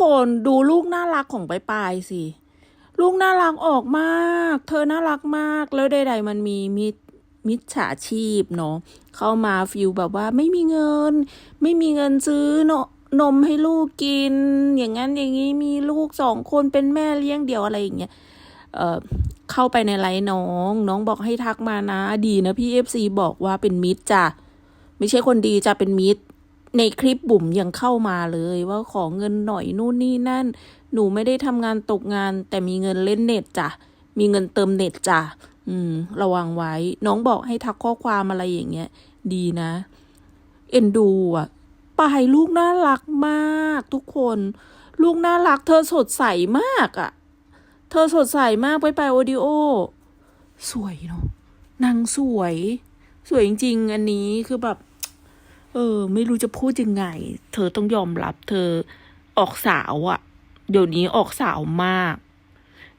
คนดูลูกน่ารักของปลายๆสิ ลูกน่ารักออกมาก เธอน่ารักมาก แล้วใดๆมันมีมิจมิจฉาชีพเนาะเข้ามาฟิลแบบว่าไม่มีเงิน ไม่มีเงินซื้อนนมให้ลูกกิน อย่างนั้นอย่างนี้มีลูกสองคนเป็นแม่เลี้ยงเดี่ยวอะไรอย่างเงี้ยเออเข้าไปในไลน์น้อง น้องบอกให้ทักมานะ ดีนะพี่เอฟซีบอกว่าเป็นมิตรจ้ะไม่ใช่คนดีจะเป็นมิตร ในคลิปบุ๋มยังเข้ามาเลยว่าขอเงินหน่อยนู่นนี่นั่น หนูไม่ได้ทำงานตกงาน แต่มีเงินเล่นเน็ตจ้ะ มีเงินเติมเน็ตจ้ะ อืม ระวังไว้ น้องบอกให้ทักข้อความอะไรอย่างเงี้ย ดีนะ เอ็นดูอะปายลูกน่ารักมากทุกคน ลูกน่ารัก เธอสดใสมากอะ เธอสดใสมากไปไปโอดิโอ สวยเนาะนางสวย สวยจริงๆ อันนี้คือแบบ เออ ไม่รู้จะพูดยังไง เธอต้องยอมรับ เธอออกสาวอะเดี๋ยวนี้ออกสาวมาก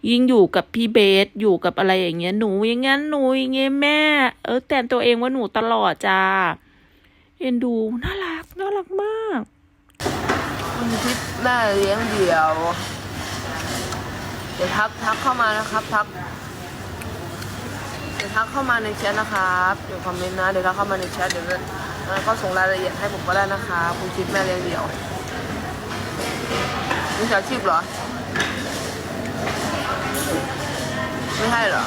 ยิ่งอยู่กับพี่เบสอยู่กับอะไรอย่างเงี้ยหนูอย่างงั้นหนูอย่างเงี้ยแม่ เออ แต่ตัวเองว่าหนูตลอดจ้าเอ็นดูน่ารักน่ารักมากคุณทิพย์แม่เลี้ยงเดี่ยว เดี๋ยวทักทักเข้ามานะครับทักเดี๋ยวทักเข้ามาในแชทนะครับ เดี๋ยวคอมเมนต์นะ เดี๋ยวทักเข้ามาในแชทเดี๋ยว แล้วก็ส่งรายละเอียดให้ผมก็ได้นะคะคุณทิพย์แม่เลี้ยงเดี่ยวมีอาชีพเหรอ ไม่ใช่เหรอ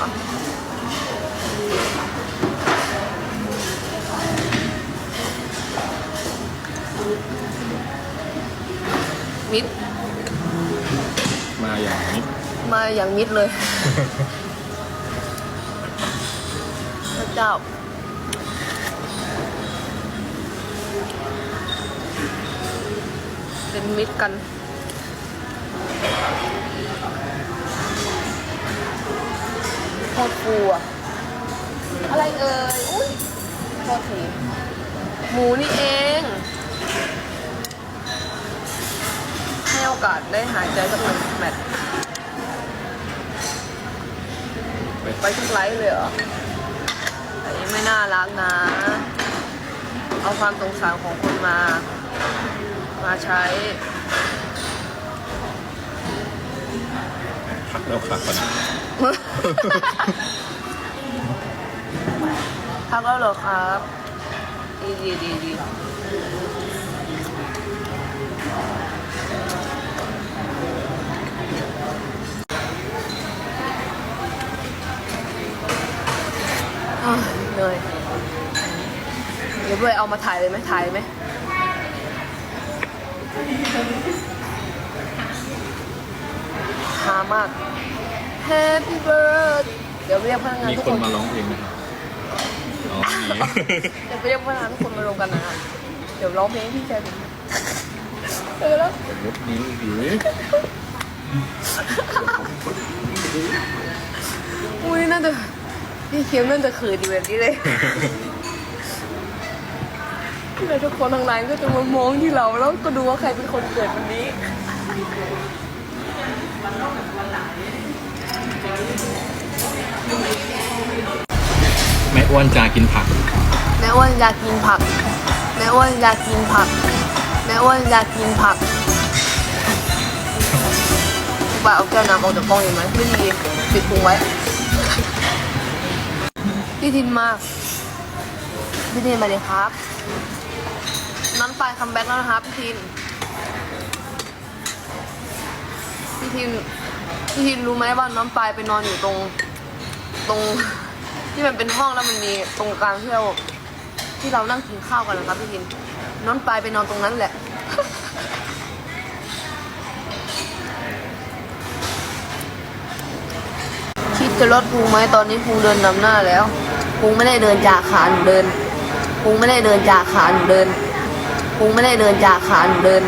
มิดมาอย่างนี้มาอย่างมิดเลย พระเจ้า เป็นมิตรกัน โคตรฟูอะอะไรเอ่ย อุ้ยโทษทีหมูนี่เองให้โอกาสได้หายใจสักหนึ่งแมตช์ไปทุกไลฟ์เลยเหรอแต่ยังไม่น่ารักนะ เอาความสงสารของคนมา มาใช้พักแล้วขับก่อนพักแล้วเหรอครับ ดีดีดีดีอะเหนื่อยเดี๋ยวด้วยเอามาถ่ายเลยไหมถ่ายไหม ฮามาก Happy birthday เดี๋ยวเรียกพนักงานมีทุกคคนนมาร้องเพลงไหมครับอ๋อมีเดี๋ยวไปเรียกพนักงานทุกคนมารวมกันนะเดี๋ยวร้องเพลงให้พี่แชร์ดิเออแล้วรถนี้หิวอุ้ยน่าจะพี่เคียมน่าจะขืนอยู่แบบนี้เลย แล้วทุกคนทางไลน์ก็จะมามองที่เราแล้วก็ดูว่าใครเป็นคนเกิดวันนี้แม่อ้วนจากินผัก แม่อ้วนอยากกินผัก แม่อ้วนอยากกินผัก แม่อ้วนอยากกินผักบ่าเอาแก้วน้ำออกจากกล้องเห็นไหมไม่ดีปิดพุงไว้ พี่ทินมากพี่ทินมาเลยครับ น้ำปลายคัมแบ็กแล้วนะครับพี่ทิน พี่ทิน พี่ทินรู้ไหมว่าน้ำปลายไปนอนอยู่ตรง ตรงที่มันเป็นห้องแล้วมันมีตรงกลางที่เราที่เรานั่งกินข้าวกันนะครับพี่ทิน น้องปลายไปนอนตรงนั้นแหละคิดจะลดพุงไหมตอนนี้พุงเดินนำหน้าแล้วพุงไม่ได้เดินจากขาหนูเดินพุงไม่ได้เดินจากขาหนูเดิน พุงไม่ได้เดินจากขาหนูเดิน